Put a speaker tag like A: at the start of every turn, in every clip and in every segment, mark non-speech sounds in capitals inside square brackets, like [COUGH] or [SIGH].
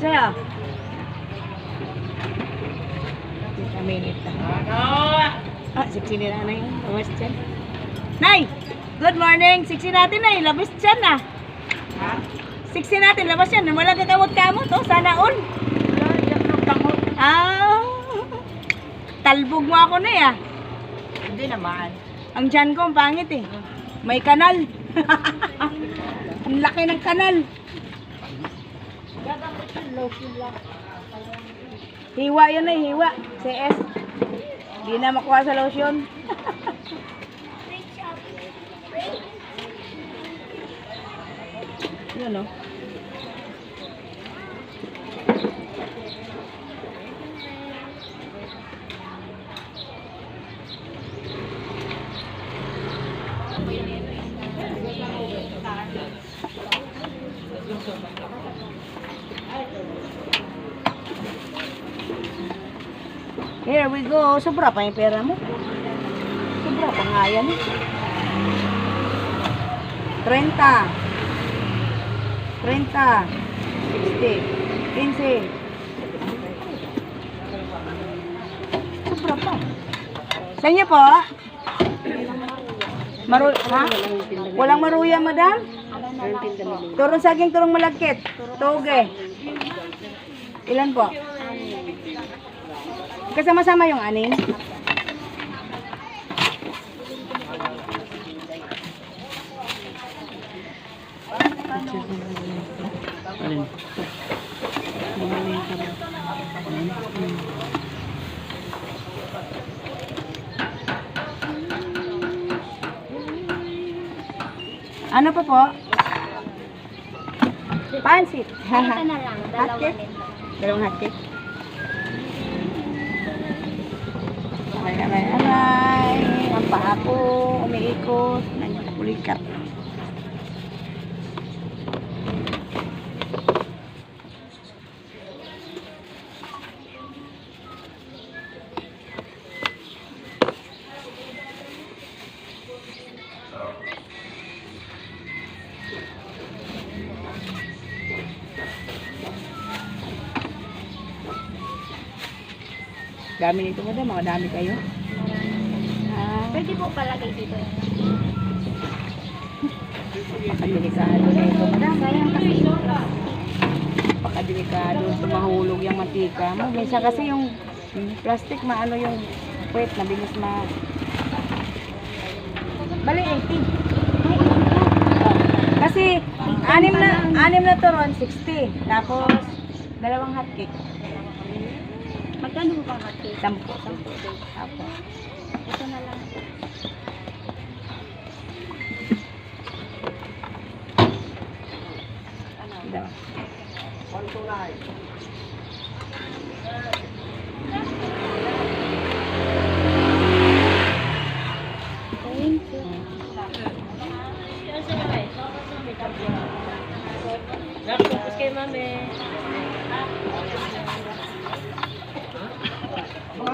A: sa'yo. Kita minute na. Ah, siksi ni nanay. Labas dyan. Nay! Good morning! Siksi natin nay. Labas dyan na. Siksi natin. Labas yan. Wala kakamot-kamot. Oh, sana all. Ah! Talbog mo ako na ya.
B: Hindi naman.
A: Ang dyan ko, ang pangit eh. May kanal. [LAUGHS] ang laki ng kanal. Hiwa yun eh, hiwa. CS. Di na makuha sa lotion. [LAUGHS] yun oh. Here we go. Sobra pa yung pera mo. Sobra pa nga yan. eh. 30. 30. 60. 15. Sobra pa. Sa inyo po? Maru ha? Walang maruya, madam? Turong saging, turong malagkit. Toge. Ilan po? Kasama-sama yung aning. Ano pa po? Pansit.
C: Ito na lang, dalawa
A: Hotcake? Dalawang hotcake. Aray, aray. Ang paa ko, umiikot. Nangyakapulikat. Dami nito mo mga dami kayo. Ah,
C: Pwede po palagay dito.
A: pakadelikado na ito, madam.
C: Sayang kasi
A: Pakadelikado, tumahulog yung mantika mo. Minsan kasi yung yung plastic, maano yung wet, mabilis ma... Bali, 80. Kasi, anim na, anim na turon, 60. Tapos, dalawang hotcake.
C: Magkano ba hotcake?
A: Sampo.
C: Sampo din.
A: Apo.
C: Ito na lang.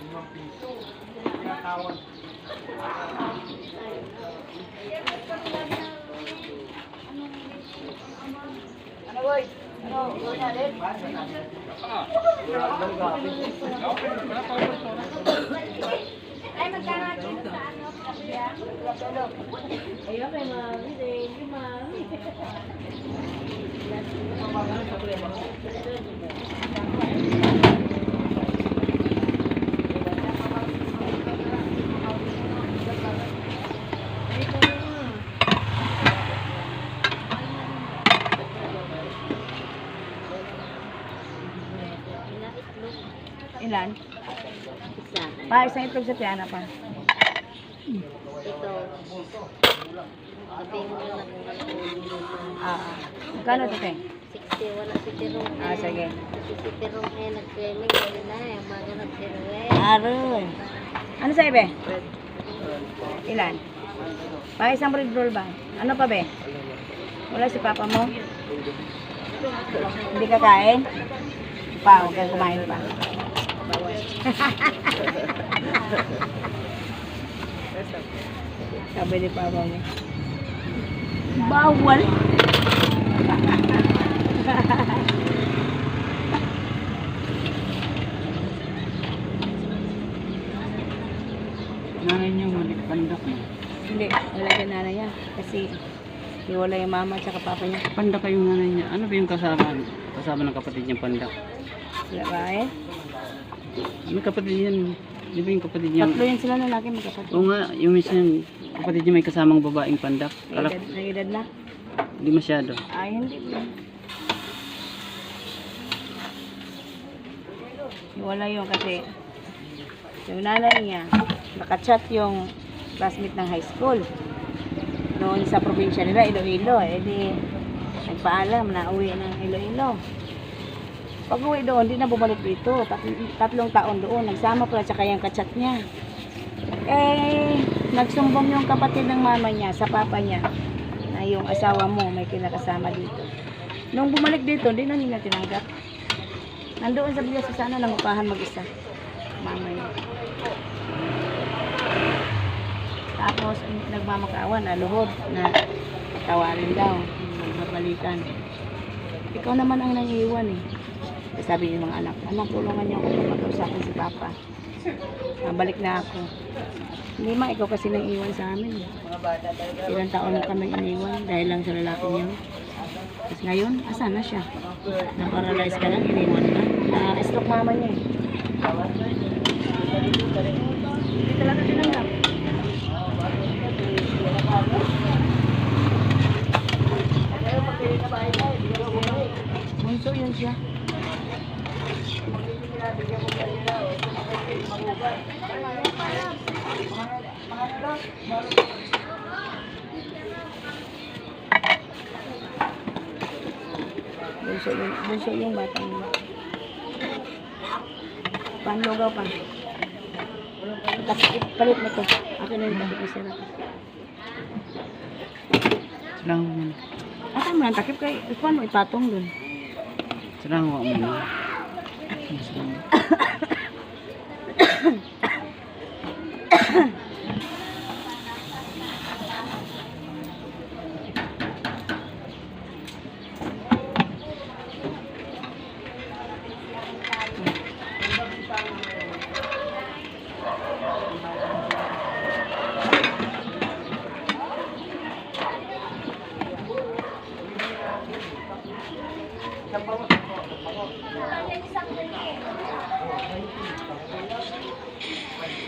B: Ano boy? Ano? Gawin natin?
C: Ay, magkano dito sa ano? Kapya?
A: Ayun, kay mami. Thank you, mami. Ilan?
C: Isa.
A: Pa, isang itlog sa piana pa.
C: Ito. Sabihin kung ano.
A: Ah, magkano ito, te?
C: 60, wala si Tirong.
A: Ah, sige.
C: Kasi si Tirong eh, nag-swimming. Na, yung mga nag-swimming.
A: Aroy. Ano sa ibe? Ilan? Pa isang bread roll ba? Ano pa be? Wala si papa mo? Hindi ka kain? Pa, huwag kumain pa. [LAUGHS] Sabi ni papa mo. Bawal.
B: Nanay niyo, malik pandak mo.
A: Hindi, nalagyan na na yan. Kasi iwala yung mama at saka papa niya.
B: Pandak kayong nanay niya. Ano ba yung kasama? Kasama ng kapatid niyang pandak.
A: Wala ba eh?
B: May kapatid yan. Di ba yung kapatid niya?
A: Tatlo yan sila lalaki magkapatid.
B: Oo nga, yung minsan kapatid niya may kasamang babaeng pandak.
A: May
B: Kalak,
A: edad, may edad na.
B: hindi masyado.
A: Ay, hindi. Wala yun kasi yung nanay niya, nakachat yung classmate ng high school. Noon sa probinsya nila, Iloilo. Eh di, nagpaalam na uwi ng Iloilo. Pag uwi doon, di na bumalik dito. Tat- tatlong taon doon. Nagsama pala tsaka yung kachat niya. Eh, nagsumbong yung kapatid ng mama niya sa papa niya na yung asawa mo may kinakasama dito. Nung bumalik dito, di na nila tinanggap. Nandoon sa bilis sana nangupahan mag-isa. Mama niya. Tapos, nagmamakaawan na luhod na tawarin daw. Magbabalikan. Ikaw naman ang nangiiwan eh. Tapos Sabi ng mga anak, anak, tulungan niyo ako mag-usapin si Papa. Nabalik na ako. Hindi ma, ikaw kasi nang iwan sa amin. Ilang taon na kami iniwan dahil lang sa lalaki niyo. Tapos ngayon, asan na siya? Na-paralyze ka lang, iniwan ka. Na-stroke mama niya eh. Hindi talaga tinanggap. Bunso yun siya. Bunso yun, bunso yung batang yun. Panlugaw pa. Takip, palit mo to. Akin na yung takip ni Sarah.
B: Salang mo.
A: Asan mo ang takip kay, ikuan mo ipatong dun.
B: Salang mo
A: gusto mo.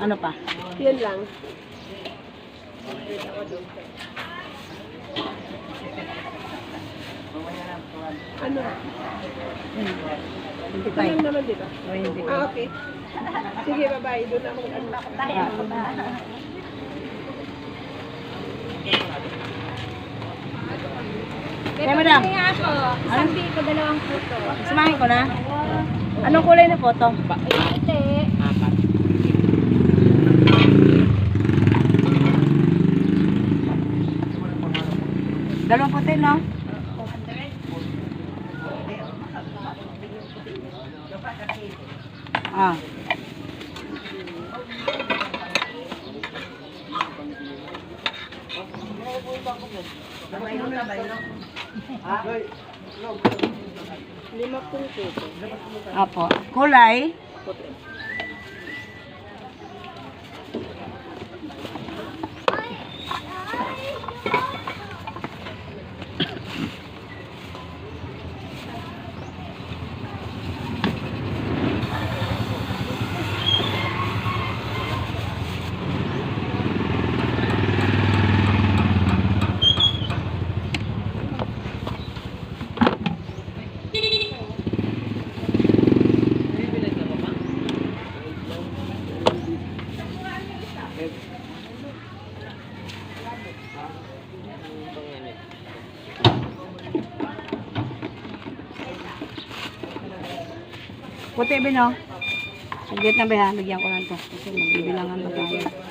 A: Ano pa?
C: Yan lang. Ano?
A: Yun.
C: Ito
A: 25.
C: lang naman, di ba? Ah, okay. Sige, bye-bye. Doon ako.
A: Ah. Kaya madam,
C: ako. Isang ko, dalawang puto.
A: samahin ko na. Anong kulay na photo?
C: Ate.
A: Dalawang puti, no? Ah.
C: Lima pong puto.
A: Apo. Kulay? Puti ba no? Saglit na ba ha? Lagyan ko lang to. Kasi magbibilangan pa tayo.